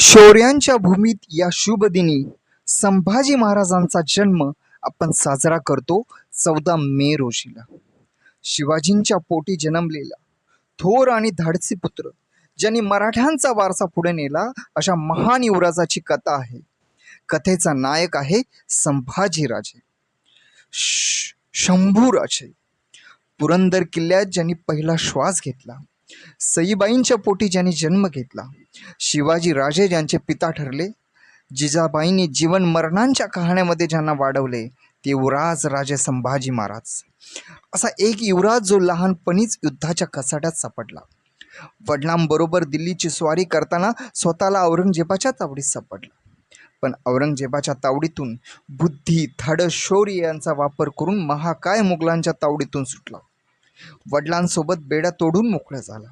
शौर्यांच्या भूमीत या शुभ दिनी संभाजी महाराजांचा जन्म आपण साजरा करतो चौदा मे रोजीला. शिवाजींच्या पोटी जन्मलेला थोर आणि धाडसी पुत्र ज्यांनी मराठ्यांचा वारसा पुढे नेला अशा महान युवराजाची कथा आहे. कथेचा नायक आहे संभाजीराजे श- शंभूराजे पुरंदर किल्ल्यात ज्यांनी पहिला श्वास घेतला. सईबाईंच्या पोटी ज्यांनी जन्म घेतला शिवाजी राजे ज्यांचे पिता ठरले जिजाबाईंनी जीवन मरणांच्या कहाण्यामध्ये ज्यांना वाढवले ते युवराज राजे संभाजी महाराज. असा एक युवराज जो लहानपणीच युद्धाच्या कसाट्यात सापडला. वडिलांबरोबर दिल्लीची स्वारी करताना स्वतःला औरंगजेबाच्या तावडीत सापडला. पण औरंगजेबाच्या तावडीतून बुद्धी धाडस शौर्य यांचा वापर करून महाकाय मुघलांच्या तावडीतून सुटला. वडिलांसोबत बेड्या तोडून मोकळा झाला.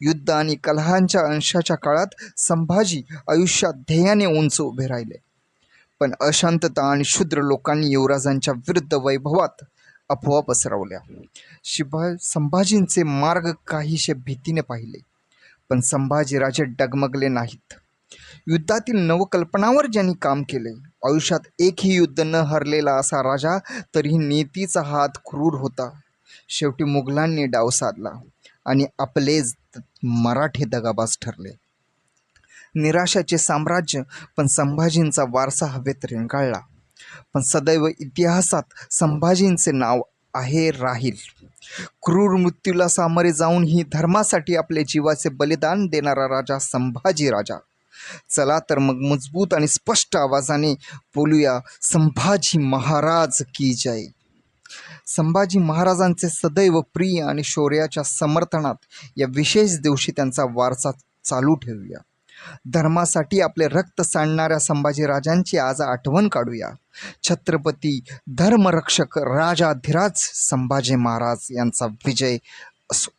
युद्ध आणि कलहांच्या अंशाच्या काळात संभाजी आयुष्यात ध्येयाने उंच उभे राहिले. पण अशांतता आणि शूद्र लोकांनी युवराजांच्या विरुद्ध वैभवात अफवा पसरवल्या. शिवाय संभाजींचे मार्ग काहीशे भीतीने पाहिले पण संभाजीराजे डगमगले नाहीत. युद्धातील नवकल्पनावर ज्यांनी काम केले आयुष्यात एकही युद्ध न हरलेला असा राजा तरीही नीतीचा हात क्रूर होता. शेवटी मुघलांनी डाव साधला आणि आपलेच मराठी दगाबाज ठरले. निराशाचे साम्राज्य पण संभाजींचा वारसा हवेत रेंगाळला. पण सदैव इतिहासात संभाजींचे नाव आहे राहील. क्रूर मृत्यूला सामोरे जाऊनही धर्मासाठी आपले जीवाचे बलिदान देणारा राजा संभाजी राजा. चला तर मग मजबूत आणि स्पष्ट आवाजाने बोलूया संभाजी महाराज की जय. संभाजी महाराजांचे सदैव प्रिय आणि शौर्याच्या समर्थनात या विशेष दिवशी त्यांचा वारसा चालू ठेवूया. धर्मासाठी आपले रक्त सांडणाऱ्या संभाजीराजांची आज आठवण काढूया. छत्रपती धर्मरक्षक राजाधिराज संभाजी महाराज यांचा विजय असो.